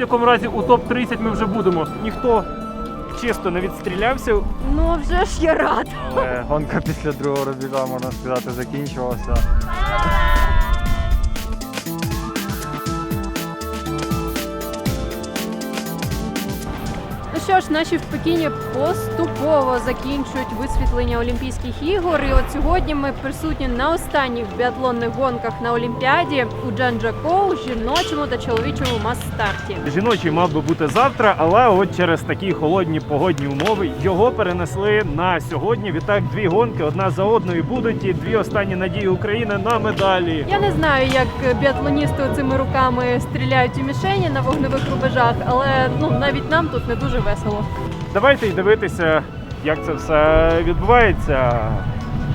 будь-якому разі у топ-30 ми вже будемо. Ніхто чисто не відстрілявся, Ну вже ж я рад. Але гонка після другого розбіга, можна сказати, закінчувалася. Що ж, наші в Пекіні поступово закінчують висвітлення Олімпійських ігор. І от сьогодні ми присутні на останніх біатлонних гонках на Олімпіаді у Джанджакоу, жіночому та чоловічому мас-старті. Жіночий мав би бути завтра, але от через такі холодні погодні умови його перенесли на сьогодні. Відтак дві гонки одна за одною будуть і дві останні надії України на медалі. Я не знаю, як біатлоністи цими руками стріляють у мішені на вогневих рубежах, але ну навіть нам тут не дуже весело. Давайте й дивитися, як це все відбувається.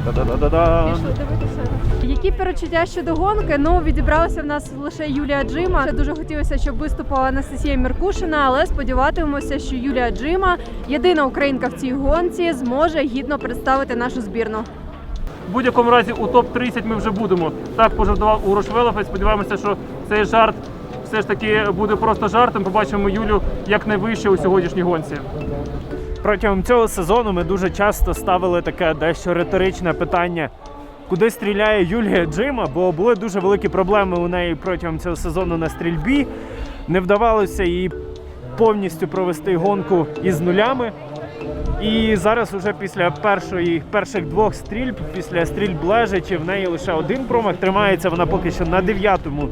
Та-да-да-да-да. Пішли дивитися. Які перечуття щодо гонки? Ну відібралася в нас лише Юлія Джима. Ще дуже хотілося, щоб виступила Анастасія Міркушина, але сподіватимемося, що Юлія Джима, єдина українка в цій гонці, зможе гідно представити нашу збірну. В будь-якому разі у топ-30 ми вже будемо. Так пожартував Урош Велефець. Сподіваємося, що цей жарт все ж таки буде просто жартом. Побачимо Юлю якнайвище у сьогоднішній гонці. Протягом цього сезону ми дуже часто ставили таке дещо риторичне питання. Куди стріляє Юлія Джима, бо були дуже великі проблеми у неї протягом цього сезону на стрільбі. Не вдавалося їй повністю провести гонку із нулями. І зараз, уже після першої перших двох стрільб, після стрільб лежачи, в неї лише один промах. Тримається вона поки що на дев'ятому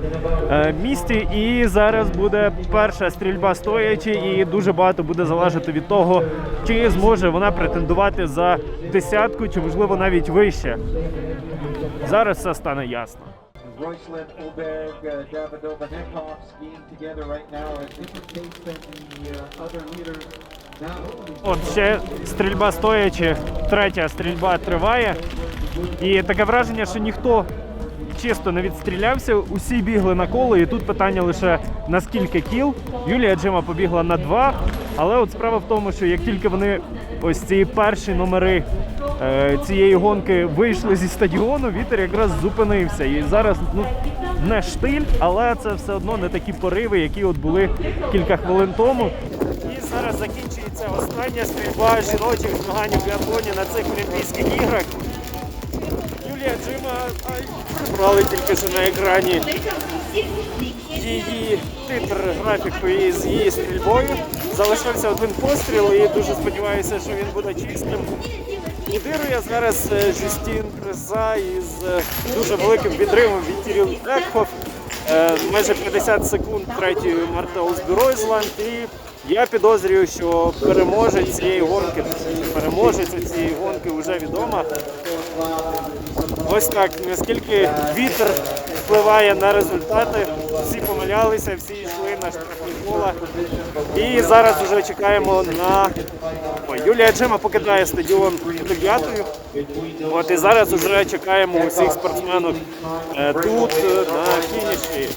е, місці. І зараз буде перша стрільба стоячи, і дуже багато буде залежати від того, чи зможе вона претендувати за десятку, чи можливо навіть вище. Зараз все стане ясно. Royceland, Oberg, uh, Davidova, Nekov skiing together right now at different pace the uh, other leaders. От ще стрільба стоячи, третя стрільба триває. І таке враження, що ніхто чисто не відстрілявся, усі бігли на коло, і тут питання лише на скільки кіл. Юлія Джима побігла на два. Але от справа в тому, що як тільки вони ось ці перші номери е, цієї гонки вийшли зі стадіону, вітер якраз зупинився. І зараз ну не штиль, але це все одно не такі пориви, які от були кілька хвилин тому. Зараз закінчується остання стрільба жіночих змагань у біатлоні на цих Олімпійських іграх. Юлія Джима прибрали тільки що на екрані її титр графіку її з її стрільбою. Залишився один постріл і дуже сподіваюся, що він буде чистим. Лідирує зараз е, Жюстін Криза із е, дуже великим відривом від Тіріл Екхоф. Е, Майже 50 секунд третьої Марта Бюройзланд. І я підозрюю, що переможець цієї гонки, переможець цієї гонки вже відома. Ось так, наскільки вітер впливає на результати. Всі помилялися, всі йшли на штрафні кола. І зараз вже чекаємо на. Ой, Юлія Джима покидає стадіон дев'ятою. От і зараз вже чекаємо усіх спортсменок е, тут, е, на фініші.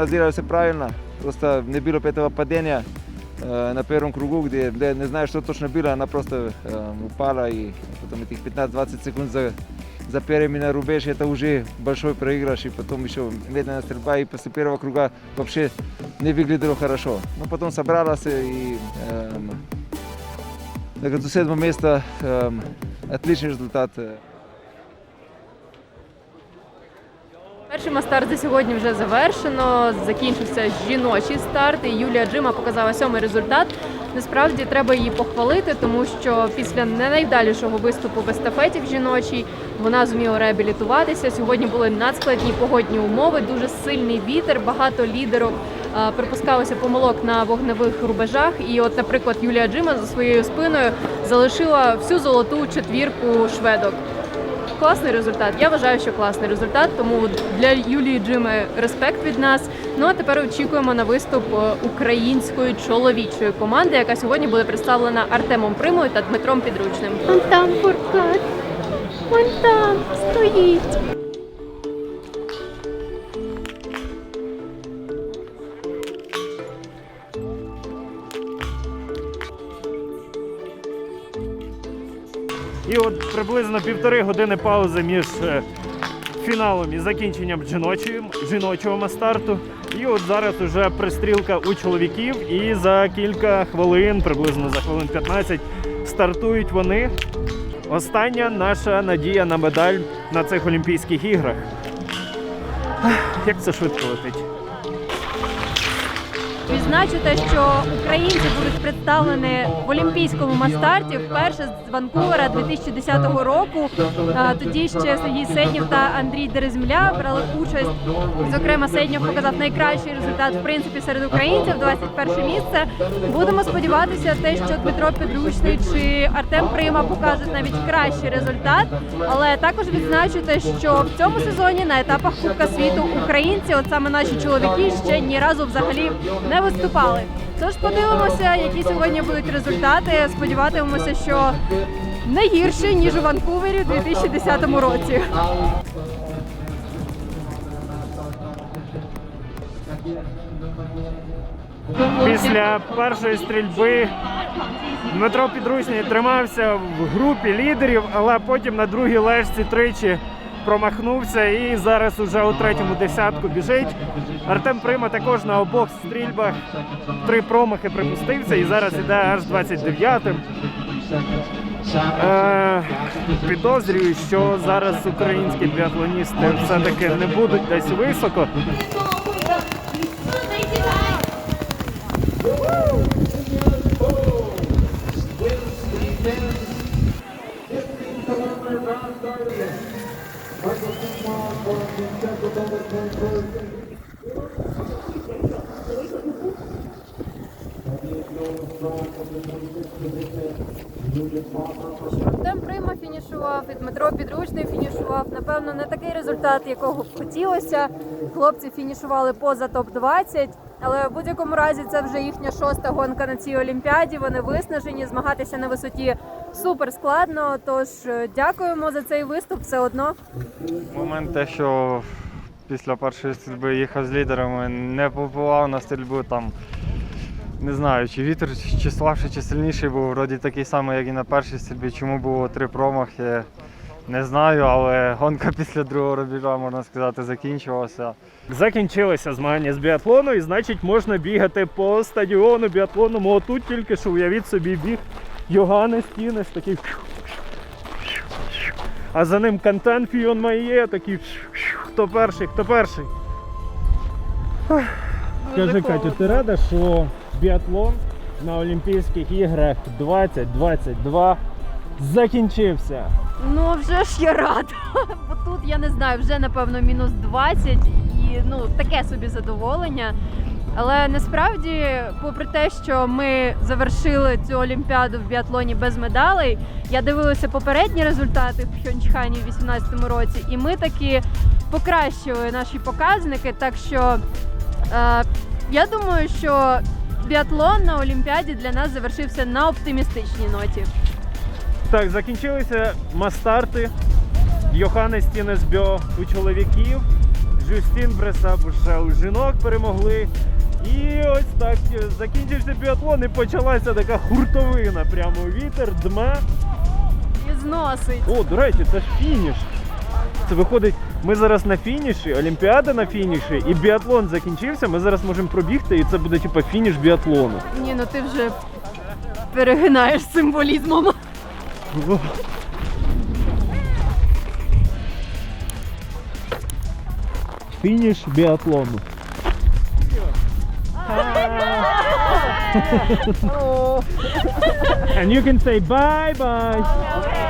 Анализировал все правильно, просто не было этого падения э, на первом кругу, где, где не знаю, что точно было, она просто э, упала и потом этих 15-20 секунд за, за первыми на рубеж, это уже большой проигрыш, и потом еще медленная стрельба, и после первого круга вообще не выглядело хорошо. Но потом собралась и эм, так, до седьмого места эм, отличный результат. Перший мастер за сьогодні вже завершено. Закінчився жіночий старт. І Юлія Джима показала сьомий результат. Насправді треба її похвалити, тому що після не найвдалішого виступу в естафеті в жіночій вона зуміла реабілітуватися. Сьогодні були надскладні погодні умови, дуже сильний вітер, багато лідерок. Припускалося помилок на вогневих рубежах, і от, наприклад, Юлія Джима за своєю спиною залишила всю золоту четвірку шведок. Класний результат. Я вважаю, що класний результат. Тому для Юлії Джими респект від нас. Ну а тепер очікуємо на виступ е, української чоловічої команди, яка сьогодні буде представлена Артемом Примою та Дмитром Підручним. Там фуркат. Вон там стоїть. І от приблизно півтори години паузи між е, фіналом і закінченням жіночого мастарту. І от зараз уже пристрілка у чоловіків, і за кілька хвилин, приблизно за хвилин 15, стартують вони. Остання наша надія на медаль на цих Олімпійських іграх. Як це швидко летить. Відзначу те, що українці будуть представлені в Олімпійському мастарті вперше з Ванкувера 2010 року. Тоді ще Сергій Седнєв та Андрій Дерезмля брали участь. Зокрема, Седнєв показав найкращий результат в принципі серед українців 21 місце. Будемо сподіватися, те, що Дмитро Підручний чи Артем Прима покажуть навіть кращий результат. Але також відзначу те, що в цьому сезоні на етапах Кубка світу українці, от саме наші чоловіки, ще ні разу взагалі не виступали. Тож подивимося, які сьогодні будуть результати. Сподіватимемося, що не гірше ніж у Ванкувері у 2010 році. Після першої стрільби Дмитро Підручний тримався в групі лідерів, але потім на другій лежці тричі промахнувся і зараз уже у третьому десятку біжить. Артем Прима також на обох стрільбах три промахи припустився і зараз іде аж 29-м. Е, підозрюю, що зараз українські біатлоністи все-таки не будуть десь високо. Артем Прима фінішував, і Дмитро Підручний фінішував. Напевно, не такий результат, якого б хотілося. Хлопці фінішували поза топ-20, але в будь-якому разі це вже їхня шоста гонка на цій олімпіаді. Вони виснажені, змагатися на висоті супер складно. Тож е, дякуємо за цей виступ. Все одно. Момент те, що після першої стрільби їхав з лідерами, не попливав на стрільбу там. Не знаю, чи вітер чи слабший, чи сильніший був, вроді такий самий, як і на першій стрільбі. Чому було три промахи, не знаю, але гонка після другого рубежа, можна сказати, закінчилася. Закінчилися змагання з біатлону, і значить можна бігати по стадіону біатлонному. Отут тільки що уявіть собі біг Йоганнес Тінес такий. А за ним контент Фіон Має, такий. Хто перший, хто перший? Скажи, Катю, ти рада, що біатлон на Олімпійських іграх 2022 закінчився? Ну вже ж я рада. Бо тут я не знаю, вже напевно мінус 20 і ну таке собі задоволення. Але насправді, попри те, що ми завершили цю олімпіаду в біатлоні без медалей, я дивилася попередні результати в Пхьончхані в 2018 році, і ми таки покращили наші показники. Так що е, я думаю, що біатлон на олімпіаді для нас завершився на оптимістичній ноті. Так, закінчилися мастарти. Йоханнес Тінесбьо у чоловіків, Жюстін Бреса вже у жінок перемогли. І ось так закінчився біатлон і почалася така хуртовина. Прямо вітер, дме. І зносить. О, до речі, це ж фініш. Це виходить, ми зараз на фініші, Олімпіада на фініші, і біатлон закінчився. Ми зараз можемо пробігти, і це буде типу фініш біатлону. Ні, ну ти вже перегинаєш символізмом. Фініш біатлону. And you can say bye bye.